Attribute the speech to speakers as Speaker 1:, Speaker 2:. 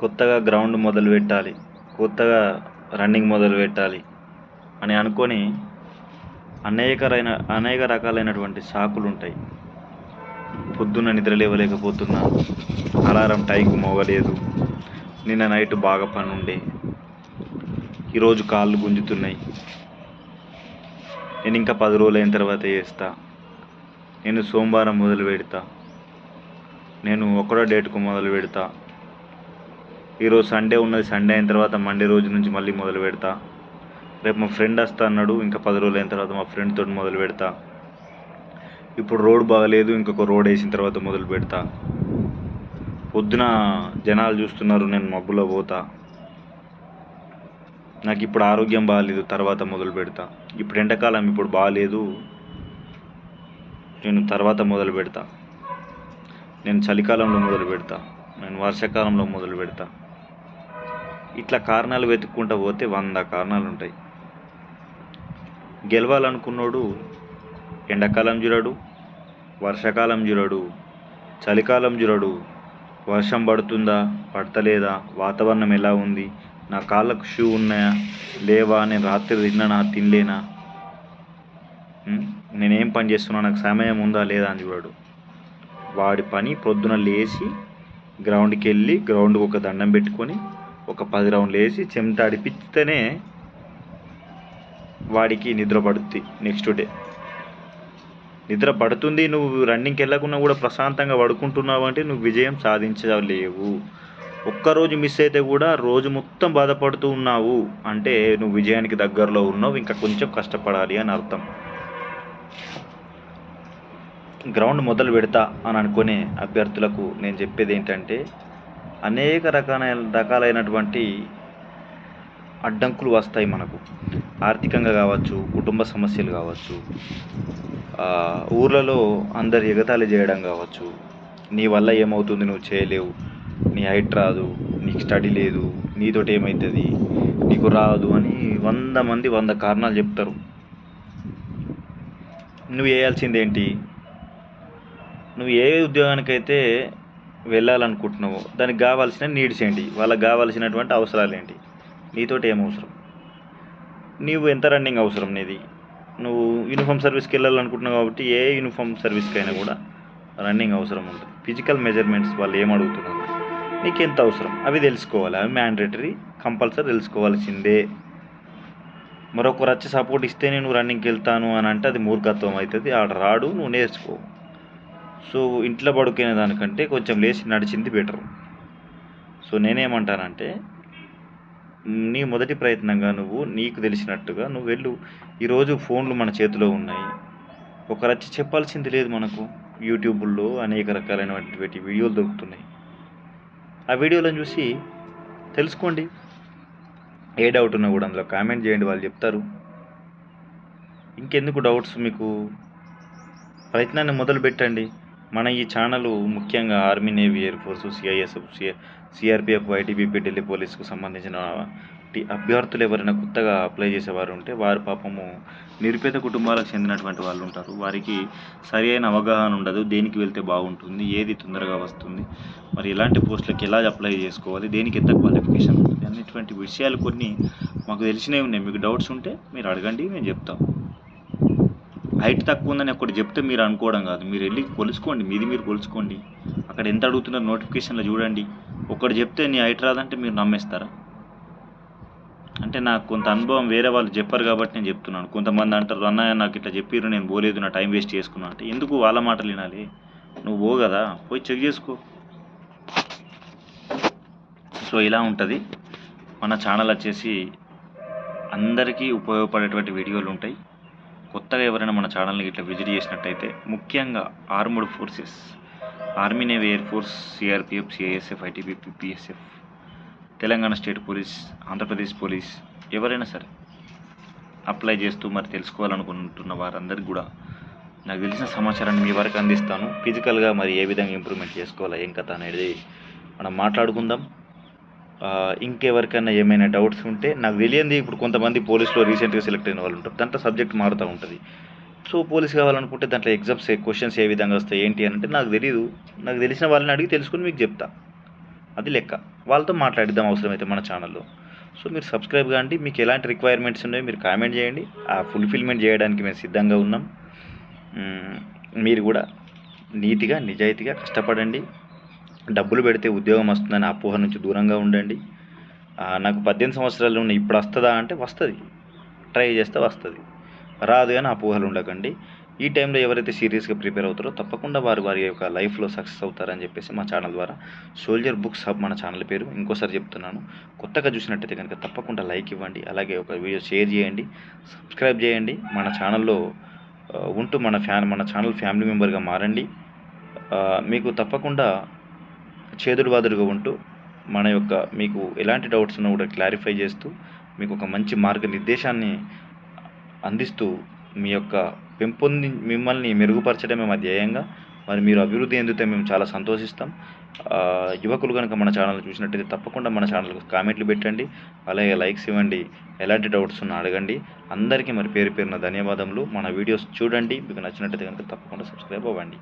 Speaker 1: కొత్తగా గ్రౌండ్ మొదలు పెట్టాలి కొత్తగా రన్నింగ్ మొదలు పెట్టాలి అని అనుకొని అనేకరైన అనేక రకాలైనటువంటి సాకులు ఉంటాయి. పొద్దున్న నిద్ర లేవలేకపోతున్నా అలారం టైంకి మోగలేదు నిన్న నైట్ బాగా పని ఉండే ఈరోజు కాళ్ళు గుంజుతున్నాయి నేను ఇంకా పది రోజులు అయిన తర్వాత చేస్తా నేను సోమవారం మొదలు పెడతా నేను ఒకటో డేట్కు మొదలు పెడతా ఈరోజు సండే ఉన్నది సండే అయిన తర్వాత మండే రోజు నుంచి మళ్ళీ మొదలు పెడతా. రేపు మా ఫ్రెండ్ వస్తా అన్నాడు ఇంకా పది రోజులు అయిన తర్వాత మా ఫ్రెండ్ తోటి మొదలు పెడతా. ఇప్పుడు రోడ్ బాగలేదు ఇంకొక రోడ్ వేసిన తర్వాత మొదలు పెడతా. పొద్దున జనాలు చూస్తున్నారు నేను మబ్బులో పోతా. నాకు ఇప్పుడు ఆరోగ్యం బాగాలేదు తర్వాత మొదలు పెడతా. ఇప్పుడు ఎండాకాలం ఇప్పుడు బాగాలేదు నేను తర్వాత మొదలు పెడతా. నేను చలికాలంలో మొదలు పెడతా. నేను వర్షాకాలంలో మొదలు పెడతా. ఇట్లా కారణాలు వెతుక్కుంటూ పోతే వంద కారణాలు ఉంటాయి గెలవాలనుకున్నోడు ఎండాకాలం చూడడు వర్షాకాలం చూడడు చలికాలం చూడడు వర్షం పడుతుందా పడతలేదా వాతావరణం ఎలా ఉంది నా కాళ్ళకు షూ ఉన్నాయా లేవా నేను రాత్రి తిన్నానా తినలేనా? నేనేం పని చేస్తున్నా నాకు సమయం ఉందా లేదా అని చూడడు. వాడి పని ప్రొద్దున లేచి గ్రౌండ్కి వెళ్ళి గ్రౌండ్కి ఒక దండం పెట్టుకొని ఒక పది రౌండ్లు వేసి చెమట అడిపిస్తేనే వాడికి నిద్ర పడుద్ది నెక్స్ట్ డే. నిద్ర పడుతుంది నువ్వు రన్నింగ్కి వెళ్ళకుండా కూడా ప్రశాంతంగా పడుకుంటున్నావు అంటే నువ్వు విజయం సాధించలేవు. ఒక్కరోజు మిస్ అయితే కూడా రోజు మొత్తం బాధపడుతూ ఉన్నావు అంటే నువ్వు విజయానికి దగ్గరలో ఉన్నావు ఇంకా కొంచెం కష్టపడాలి అని అర్థం. గ్రౌండ్ మొదలు పెడతా అని అనుకునే అభ్యర్థులకు నేను చెప్పేది ఏంటంటే అనేక రకాలైన రకాలైనటువంటి అడ్డంకులు వస్తాయి మనకు. ఆర్థికంగా కావచ్చు కుటుంబ సమస్యలు కావచ్చు ఊర్లలో అందరు ఎగతాళి చేయడం కావచ్చు. నీ వల్ల ఏమవుతుంది? నువ్వు చేయలేవు. నీ హైట్ రాదు. నీకు స్టడీ లేదు. నీతోటి ఏమవుతుంది నీకు రాదు అని వంద మంది వంద కారణాలు చెప్తారు. నువ్వు చేయాల్సింది ఏంటి నువ్వు ఏ ఉద్యోగానికైతే వెళ్ళాలనుకుంటున్నావో దానికి కావాల్సిన నీడ్స్ ఏంటి? వాళ్ళకి కావాల్సినటువంటి అవసరాలు ఏంటి? నీతోటి ఏం అవసరం? నీవు ఎంత రన్నింగ్ అవసరం నీది? నువ్వు యూనిఫామ్ సర్వీస్కి వెళ్ళాలనుకుంటున్నావు కాబట్టి ఏ యూనిఫామ్ సర్వీస్కి అయినా కూడా రన్నింగ్ అవసరం ఉంటుంది. ఫిజికల్ మెజర్మెంట్స్ వాళ్ళు ఏం అడుగుతున్నారు? నీకు ఎంత అవసరం? అవి తెలుసుకోవాలి. అవి మ్యాండేటరీ కంపల్సరీ తెలుసుకోవాల్సిందే. మరొకరు వచ్చి సపోర్ట్ ఇస్తే నేను రన్నింగ్కి వెళ్తాను అని అంటే అది మూర్ఖత్వం అవుతుంది. ఆడ రాడు నువ్వు నేర్చుకో. సో ఇంట్లో పడుకునే దానికంటే కొంచెం లేచి నడిచింది బెటర్ సో నేనేమంటానంటే నీ మొదటి ప్రయత్నంగా నువ్వు నీకు తెలిసినట్టుగా నువ్వు వెళ్ళు. ఈరోజు ఫోన్లు మన చేతిలో ఉన్నాయి. ఒకరు వచ్చి చెప్పాల్సింది లేదు మనకు. యూట్యూబ్లో అనేక రకాలైనటువంటి వీడియోలు దొరుకుతున్నాయి. ఆ వీడియోలను చూసి తెలుసుకోండి. ఏ డౌట్ ఉన్నా కూడా అందులో కామెంట్ చేయండి వాళ్ళు చెప్తారు. ఇంకెందుకు డౌట్స్ మీకు? ప్రయత్నాన్ని మొదలు పెట్టండి మన ఈ ఛానల్ ముఖ్యంగా army navy air force CISF CRPF ITBP Delhi పోలీస్కు సంబంధించిన అభ్యర్థులు ఎవరైనా కొత్తగా అప్లై చేసేవారు ఉంటే వారు పాపము నిరుపేద కుటుంబాలకు చెందినటువంటి వాళ్ళు ఉంటారు. వారికి సరి అయిన అవగాహన ఉండదు. దేనికి వెళ్తే బాగుంటుంది? ఏది తొందరగా వస్తుంది? మరి ఎలాంటి పోస్టులకు ఎలా అప్లై చేసుకోవాలి? దేనికి ఎంత క్వాలిఫికేషన్ ఉంటుంది? అనేటువంటి విషయాలు కొన్ని మాకు తెలిసినవి ఉన్నాయి. మీకు డౌట్స్ ఉంటే మీరు అడగండి మేము చెప్తాం హైట్ తక్కువ ఉందని ఒకటి చెప్తే మీరు అనుకోవడం కాదు. మీరు వెళ్ళి కొలుసుకోండి. మీది మీరు కొలుసుకోండి. అక్కడ ఎంత అడుగుతున్నారు నోటిఫికేషన్లో చూడండి. ఒకటి చెప్తే నీ హైట్ రాదంటే మీరు నమ్మేస్తారా? అంటే నాకు కొంత అనుభవం వేరే వాళ్ళు చెప్పారు కాబట్టి నేను చెప్తున్నాను. కొంతమంది అంటారు అన్నయ్య నాకు ఇట్లా చెప్పిర్రు నేను పోలేదు నా టైం వేస్ట్ చేసుకున్నా అంటే ఎందుకు వాళ్ళ మాటలు వినాలి? నువ్వు పో కదా. పోయి చెక్ చేసుకో. సో ఇలా ఉంటుంది. మన ఛానల్ వచ్చేసి అందరికీ ఉపయోగపడేటువంటి వీడియోలు ఉంటాయి. కొత్తగా ఎవరైనా మన ఛానల్ని ఇట్లా విజిట్ చేసినట్టయితే ముఖ్యంగా armed forces army navy air force CRPF CISF ITBP PSF Telangana state police Andhra Pradesh police ఎవరైనా సరే అప్లై చేస్తూ మరి తెలుసుకోవాలనుకుంటున్న వారందరికీ కూడా నాకు తెలిసిన సమాచారాన్ని మీ వరకు అందిస్తాను. ఫిజికల్గా మరి ఏ విధంగా ఇంప్రూవ్మెంట్ చేసుకోవాలా ఏం కథ అనేది మనం మాట్లాడుకుందాం. ఇంకెవరికైనా ఏమైనా డౌట్స్ ఉంటే నాకు తెలియంది. ఇప్పుడు కొంతమంది పోలీసులో రీసెంట్గా సెలెక్ట్ అయిన వాళ్ళు ఉంటారు. దాంట్లో సబ్జెక్ట్ మారుతూ ఉంటుంది. సో పోలీస్ కావాలనుకుంటే దాంట్లో ఎగ్జామ్స్ క్వశ్చన్స్ ఏ విధంగా వస్తాయి ఏంటి అని అంటే నాకు తెలియదు నాకు తెలిసిన వాళ్ళని అడిగి తెలుసుకుని మీకు చెప్తా. అది లెక్క. వాళ్ళతో మాట్లాడిద్దాం అవసరమైతే మన ఛానల్లో. సో మీరు సబ్స్క్రైబ్ కాండి. మీకు ఎలాంటి రిక్వైర్మెంట్స్ ఉన్నాయో మీరు కామెంట్ చేయండి. ఆ ఫుల్ఫిల్మెంట్ చేయడానికి మేము సిద్ధంగా ఉన్నాం. మీరు కూడా నీతిగా నిజాయితీగా కష్టపడండి. డబ్బులు పెడితే ఉద్యోగం వస్తుందని అపోహ నుంచి దూరంగా ఉండండి. నాకు పద్దెనిమిది సంవత్సరాలు ఉన్నాయి ఇప్పుడు వస్తుందా అంటే వస్తుంది. ట్రై చేస్తే వస్తుంది. రాదు కానీ అపోహలు ఉండకండి. ఈ టైంలో ఎవరైతే సీరియస్గా ప్రిపేర్ అవుతారో తప్పకుండా వారు వారి యొక్క లైఫ్లో సక్సెస్ అవుతారని చెప్పేసి మా ఛానల్ ద్వారా సోల్జర్ బుక్స్ హబ్ మన ఛానల్ పేరు ఇంకోసారి చెప్తున్నాను. కొత్తగా చూసినట్టయితే కనుక తప్పకుండా లైక్ ఇవ్వండి. అలాగే ఒక వీడియో షేర్ చేయండి. సబ్స్క్రైబ్ చేయండి. మన ఛానల్లో ఉంటూ మన ఫ్యాన్ మన ఛానల్ ఫ్యామిలీ మెంబర్గా మారండి. మీకు తప్పకుండా చేదుడు వాదుడుగా ఉంటూ మన యొక్క మీకు ఎలాంటి డౌట్స్ ఉన్నా కూడా క్లారిఫై చేస్తూ మీకు ఒక మంచి మార్గనిర్దేశాన్ని అందిస్తూ మీ యొక్క పెంపొంది మిమ్మల్ని మెరుగుపరచడమే మా ధ్యేయంగా. మరి మీరు అభివృద్ధి చెందితే మేము చాలా సంతోషిస్తాం. యువకులు కనుక మన ఛానల్ చూసినట్టయితే తప్పకుండా మన ఛానల్కి కామెంట్లు పెట్టండి. అలాగే లైక్స్ ఇవ్వండి. ఎలాంటి డౌట్స్ ఉన్నా అడగండి. అందరికీ మరి పేరు పేరున ధన్యవాదములు. మన వీడియోస్ చూడండి. మీకు నచ్చినట్టయితే కనుక తప్పకుండా సబ్స్క్రైబ్ అవ్వండి.